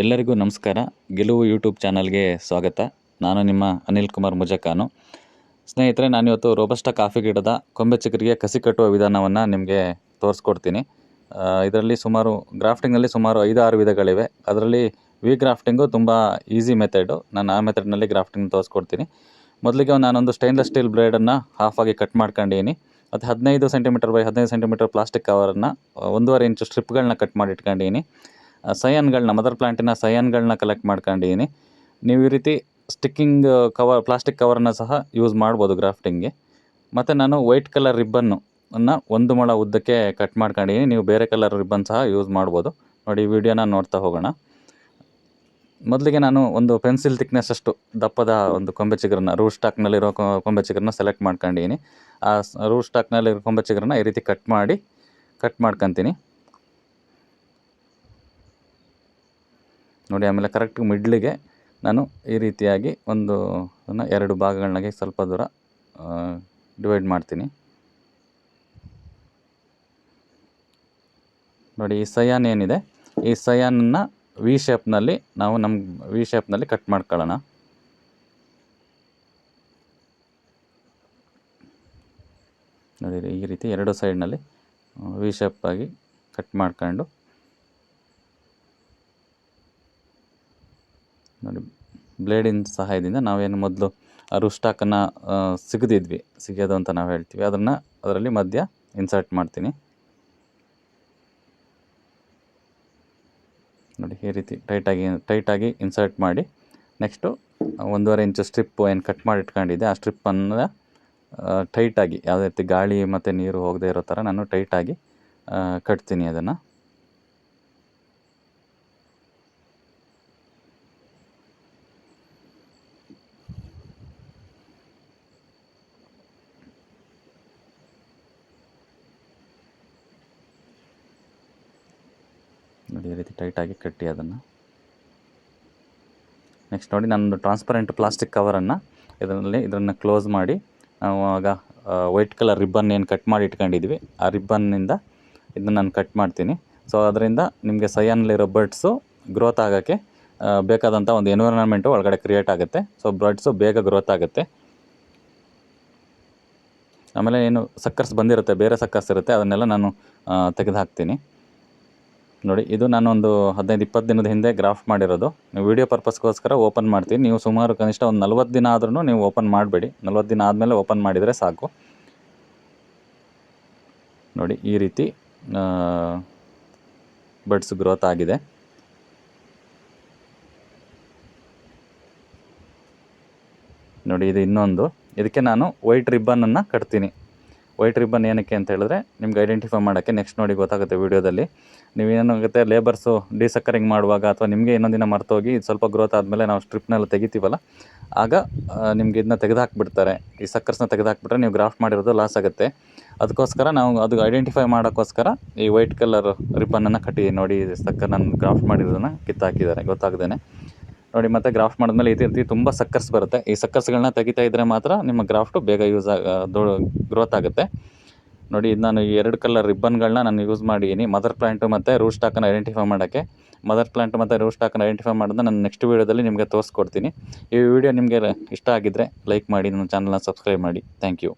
ಎಲ್ಲರಿಗೂ ನಮಸ್ಕಾರ. ಗೆಲುವು ಯೂಟ್ಯೂಬ್ ಚಾನಲ್ಗೆ ಸ್ವಾಗತ. ನಾನು ನಿಮ್ಮ ಅನಿಲ್ ಕುಮಾರ್ ಮುಜಕಾನು. ಸ್ನೇಹಿತರೆ, ನಾನಿವತ್ತು ರೋಬಸ್ಟ ಕಾಫಿ ಗಿಡದ ಕೊಂಬೆ ಚಿಕ್ಕರಿಗೆ ಕಸಿ ಕಟ್ಟುವ ವಿಧಾನವನ್ನು ನಿಮಗೆ ತೋರಿಸ್ಕೊಡ್ತೀನಿ. ಇದರಲ್ಲಿ ಸುಮಾರು ಗ್ರಾಫ್ಟಿಂಗಲ್ಲಿ ಸುಮಾರು ಐದು ಆರು ವಿಧಗಳಿವೆ. ಅದರಲ್ಲಿ ವಿ ಗ್ರಾಫ್ಟಿಂಗು ತುಂಬ ಈಸಿ ಮೆಥಡು. ನಾನು ಆ ಮೆಥಡ್ನಲ್ಲಿ ಗ್ರಾಫ್ಟಿಂಗ್ ತೋರಿಸ್ಕೊಡ್ತೀನಿ. ಮೊದಲಿಗೆ ನಾನೊಂದು ಸ್ಟೈನ್ಲೆಸ್ ಸ್ಟೀಲ್ ಬ್ಲೇಡನ್ನು ಆಗಿ ಕಟ್ ಮಾಡ್ಕೊಂಡಿದ್ದೀನಿ. ಮತ್ತು ಹದಿನೈದು ಸೆಂಟಿಮೀಟರ್ ಬೈ ಹದಿನೈದು ಸೆಂಟಿಮೀಟರ್ ಪ್ಲಾಸ್ಟಿಕ್ ಕವರನ್ನು ಒಂದೂವರೆ ಇಂಚು ಸ್ಟ್ರಿಪ್ಗಳನ್ನ ಕಟ್ ಮಾಡಿ ಇಟ್ಕೊಂಡಿದ್ದೀನಿ ಸಯನ್ಗಳನ್ನ ಮದರ್ ಪ್ಲಾಂಟಿನ ಸಯನ್ಗಳನ್ನ ಕಲೆಕ್ಟ್ ಮಾಡ್ಕೊಂಡಿದ್ದೀನಿ ನೀವು ಈ ರೀತಿ ಸ್ಟಿಕ್ಕಿಂಗ್ ಕವರ್ ಪ್ಲಾಸ್ಟಿಕ್ ಕವರನ್ನ ಸಹ ಯೂಸ್ ಮಾಡ್ಬೋದು ಗ್ರಾಫ್ಟಿಂಗ್ಗೆ ಮತ್ತು ನಾನು ವೈಟ್ ಕಲರ್ ರಿಬ್ಬನ್ನು ಅನ್ನು ಒಂದು ಮೊಳ ಉದ್ದಕ್ಕೆ ಕಟ್ ಮಾಡ್ಕೊಂಡಿದ್ದೀನಿ ನೀವು ಬೇರೆ ಕಲರ್ ರಿಬ್ಬನ್ ಸಹ ಯೂಸ್ ಮಾಡ್ಬೋದು. ನೋಡಿ ವಿಡಿಯೋನ ನೋಡ್ತಾ ಹೋಗೋಣ. ಮೊದಲಿಗೆ ನಾನು ಒಂದು ಪೆನ್ಸಿಲ್ ಥಿಕ್ನೆಸ್ ಅಷ್ಟು ದಪ್ಪದ ಒಂದು ಕೊಂಬೆ ಚಿಗರನ್ನ ರೂಟ್ ಸ್ಟಾಕ್ನಲ್ಲಿರೋ ಕೊಂಬೆ ಚಿಗುರನ್ನ ಸೆಲೆಕ್ಟ್ ಮಾಡ್ಕೊಂಡಿದ್ದೀನಿ ಆ ರೂಟ್ ಸ್ಟಾಕ್ನಲ್ಲಿರೋ ಕೊಂಬೆ ಚಿಗರನ್ನ ಈ ರೀತಿ ಕಟ್ ಮಾಡಿ ಕಟ್ ಮಾಡ್ಕೊತೀನಿ. ನೋಡಿ, ಆಮೇಲೆ ಕರೆಕ್ಟ್ ಮಿಡ್ಲಿಗೆ ನಾನು ಈ ರೀತಿಯಾಗಿ ಒಂದು ಅದನ್ನು ಎರಡು ಭಾಗಗಳನ್ನಾಗಿ ಸ್ವಲ್ಪ ದೂರ ಡಿವೈಡ್ ಮಾಡ್ತೀನಿ. ನೋಡಿ, ಈ ಸಯಾನ್ ಏನಿದೆ? ಈ ಸಯಾನನ್ನು ವಿ ಶೇಪ್ನಲ್ಲಿ ನಾವು ನಮ್ಮ ವಿ ಶೇಪ್ನಲ್ಲಿ ಕಟ್ ಮಾಡ್ಕೊಳ್ಳೋಣ. ನೋಡಿ ಈ ರೀತಿ ಎರಡು ಸೈಡ್ನಲ್ಲಿ ವಿ ಶೇಪ್ ಆಗಿ ಕಟ್ ಮಾಡ್ಕೊಂಡು ನೋಡಿ, ಬ್ಲೇಡಿನ ಸಹಾಯದಿಂದ ನಾವೇನು ಮೊದಲು ರುಸ್ಟಾಕನ್ನು ಸಿಗದಿದ್ವಿ. ಸಿಗೋದು ಅಂತ ನಾವು ಹೇಳ್ತೀವಿ. ಅದನ್ನು ಅದರಲ್ಲಿ ಮಧ್ಯ ಇನ್ಸರ್ಟ್ ಮಾಡ್ತೀನಿ. ನೋಡಿ, ಈ ರೀತಿ ಟೈಟಾಗಿ ಟೈಟಾಗಿ ಇನ್ಸರ್ಟ್ ಮಾಡಿ ನೆಕ್ಸ್ಟು ಒಂದೂವರೆ ಇಂಚು ಸ್ಟ್ರಿಪ್ಪು ಏನು ಕಟ್ ಮಾಡಿ ಇಟ್ಕೊಂಡಿದ್ದೆ. ಆ ಸ್ಟ್ರಿಪ್ಪನ್ನು ಟೈಟಾಗಿ ಯಾವುದೇ ರೀತಿ ಗಾಳಿ ಮತ್ತು ನೀರು ಹೋಗದೇ ಇರೋ ಥರ ನಾನು ಟೈಟಾಗಿ ಕಟ್ತೀನಿ ಅದನ್ನು. ನೋಡಿ, ಈ ರೀತಿ ಟೈಟಾಗಿ ಕಟ್ಟಿ ಅದನ್ನು. ನೆಕ್ಸ್ಟ್ ನೋಡಿ ನಾನು ಟ್ರಾನ್ಸ್ಪರೆಂಟ್ ಪ್ಲಾಸ್ಟಿಕ್ ಕವರನ್ನು ಇದರಲ್ಲಿ, ಇದನ್ನು ಕ್ಲೋಸ್ ಮಾಡಿ, ನಾವು ಆಗ ವೈಟ್ ಕಲರ್ ರಿಬ್ಬನ್ ಏನು ಕಟ್ ಮಾಡಿ ಇಟ್ಕೊಂಡಿದ್ವಿ, ಆ ರಿಬ್ಬನ್ನಿಂದ ಇದನ್ನು ನಾನು ಕಟ್ ಮಾಡ್ತೀನಿ. ಸೊ ಅದರಿಂದ ನಿಮಗೆ ಸೈಯನ್ನಲ್ಲಿರೋ ಬರ್ಡ್ಸು ಗ್ರೋತ್ ಆಗೋಕ್ಕೆ ಬೇಕಾದಂಥ ಒಂದು ಎನ್ವಿರಾನ್ಮೆಂಟು ಒಳಗಡೆ ಕ್ರಿಯೇಟ್ ಆಗುತ್ತೆ. ಸೊ ಬರ್ಡ್ಸು ಬೇಗ ಗ್ರೋತ್ ಆಗುತ್ತೆ. ಆಮೇಲೆ ಏನು ಸಕ್ಕರ್ಸ್ ಬಂದಿರುತ್ತೆ, ಬೇರೆ ಸಕ್ಕರ್ಸ್ ಇರುತ್ತೆ, ಅದನ್ನೆಲ್ಲ ನಾನು ತೆಗೆದು ಹಾಕ್ತೀನಿ ನೋಡಿ, ಇದು ನಾನೊಂದು ಹದಿನೈದು, ಇಪ್ಪತ್ತು ದಿನದ ಹಿಂದೆ ಗ್ರಾಫ್ಟ್ ಮಾಡಿರೋದು. ನೀವು ವೀಡಿಯೋ ಪರ್ಪಸ್ಗೋಸ್ಕರ ಓಪನ್ ಮಾಡ್ತೀನಿ. ನೀವು ಸುಮಾರು ಕನಿಷ್ಠ ಒಂದು ನಲ್ವತ್ತು ದಿನ ಆದ್ರೂ ನೀವು ಓಪನ್ ಮಾಡಬೇಡಿ. ನಲ್ವತ್ತು ದಿನ ಆದಮೇಲೆ ಓಪನ್ ಮಾಡಿದರೆ ಸಾಕು. ನೋಡಿ, ಈ ರೀತಿ ಬಡ್ಸ್ ಗ್ರೋತ್ ಆಗಿದೆ. ನೋಡಿ, ಇದು ಇನ್ನೊಂದು. ಇದಕ್ಕೆ ನಾನು ವೈಟ್ ರಿಬ್ಬನನ್ನು ಕಟ್ತೀನಿ. ವೈಟ್ ರಿಬ್ಬನ್ ಏನಕ್ಕೆ ಅಂತ ಹೇಳಿದ್ರೆ ನಿಮ್ಗೆ ಐಡೆಂಟಿಫೈ ಮಾಡೋಕ್ಕೆ ನೆಕ್ಸ್ಟ್ ನೋಡಿ ಗೊತ್ತಾಗುತ್ತೆ ವೀಡಿಯೋದಲ್ಲಿ. ನೀವೇನಾಗುತ್ತೆ ಲೇಬರ್ಸು ಡಿಸಕ್ಕರಿಂಗ್ ಮಾಡುವಾಗ ಅಥವಾ ನಿಮಗೆ ಇನ್ನೊಂದಿನ ದಿನ ಮರ್ತೋಗಿ ಸ್ವಲ್ಪ ಗ್ರೋತ್ ಆದಮೇಲೆ ನಾವು ಸ್ಟ್ರಿಪ್ನೆಲ್ಲ ತೆಗಿತೀವಲ್ಲ, ಆಗ ನಿಮ್ಗೆ ಇದನ್ನ ತೆಗೆದುಹಾಕ್ಬಿಡ್ತಾರೆ. ಈ ಸಕ್ಕರ್ಸ್ನ ತೆಗೆದುಹಾಕ್ಬಿಟ್ರೆ ನೀವು ಗ್ರಾಫ್ಟ್ ಮಾಡಿರೋದು ಲಾಸ್ ಆಗುತ್ತೆ. ಅದಕ್ಕೋಸ್ಕರ ನಾವು ಅದು ಐಡೆಂಟಿಫೈ ಮಾಡೋಕ್ಕೋಸ್ಕರ ಈ ವೈಟ್ ಕಲರ್ ರಿಬ್ಬನನ್ನು ಕಟ್ಟಿ ನೋಡಿ ಸಕ್ಕರ್ ನಾನು ಗ್ರಾಫ್ಟ್ ಮಾಡಿರೋದನ್ನು ಕಿತ್ತಾಕಿದ್ದಾರೆ ಗೊತ್ತಾಗ್ದೇ ನೋಡಿ, ಮತ್ತೆ ಗ್ರಾಫ್ಟ್ ಮಾಡಿದ್ಮೇಲೆ ಇದೇ ರೀತಿ ತುಂಬ ಸಕ್ಕರ್ಸ್ ಬರುತ್ತೆ. ಈ ಸಕ್ಕರ್ಸ್ಗಳನ್ನ ತೆಗಿತಾ ಇದ್ದರೆ ಮಾತ್ರ ನಿಮ್ಮ ಗ್ರಾಫ್ಟು ಬೇಗ ಯೂಸ್ ಆಗ ಗ್ರೋತ್ ಆಗುತ್ತೆ. ನೋಡಿ, ಇದು ನಾನು ಎರಡು ಕಲರ್ ರಿಬ್ಬನ್ಗಳನ್ನ ನಾನು ಯೂಸ್ ಮಾಡಿದ್ದೀನಿ ಮದರ್ ಪ್ಲಾಂಟು ಮತ್ತು ರೂಟ್ ಸ್ಟಾಕನ್ನು ಐಡೆಂಟಿಫೈ ಮಾಡೋಕ್ಕೆ. ಮದರ್ ಪ್ಲಾಂಟ್ ಮತ್ತು ರೂಟ್ ಸ್ಟಾಕನ್ನು ಐಡೆಂಟಿಫೈ ಮಾಡೋದನ್ನ ನಾನು ನೆಕ್ಸ್ಟ್ ವೀಡಿಯೋದಲ್ಲಿ ನಿಮಗೆ ತೋರಿಸ್ಕೊಡ್ತೀನಿ. ಈ ವಿಡಿಯೋ ನಿಮಗೆ ಇಷ್ಟ ಆಗಿದ್ದರೆ ಲೈಕ್ ಮಾಡಿ, ನನ್ನ ಚಾನಲ್ನ ಸಬ್ಸ್ಕ್ರೈಬ್ ಮಾಡಿ. Thank you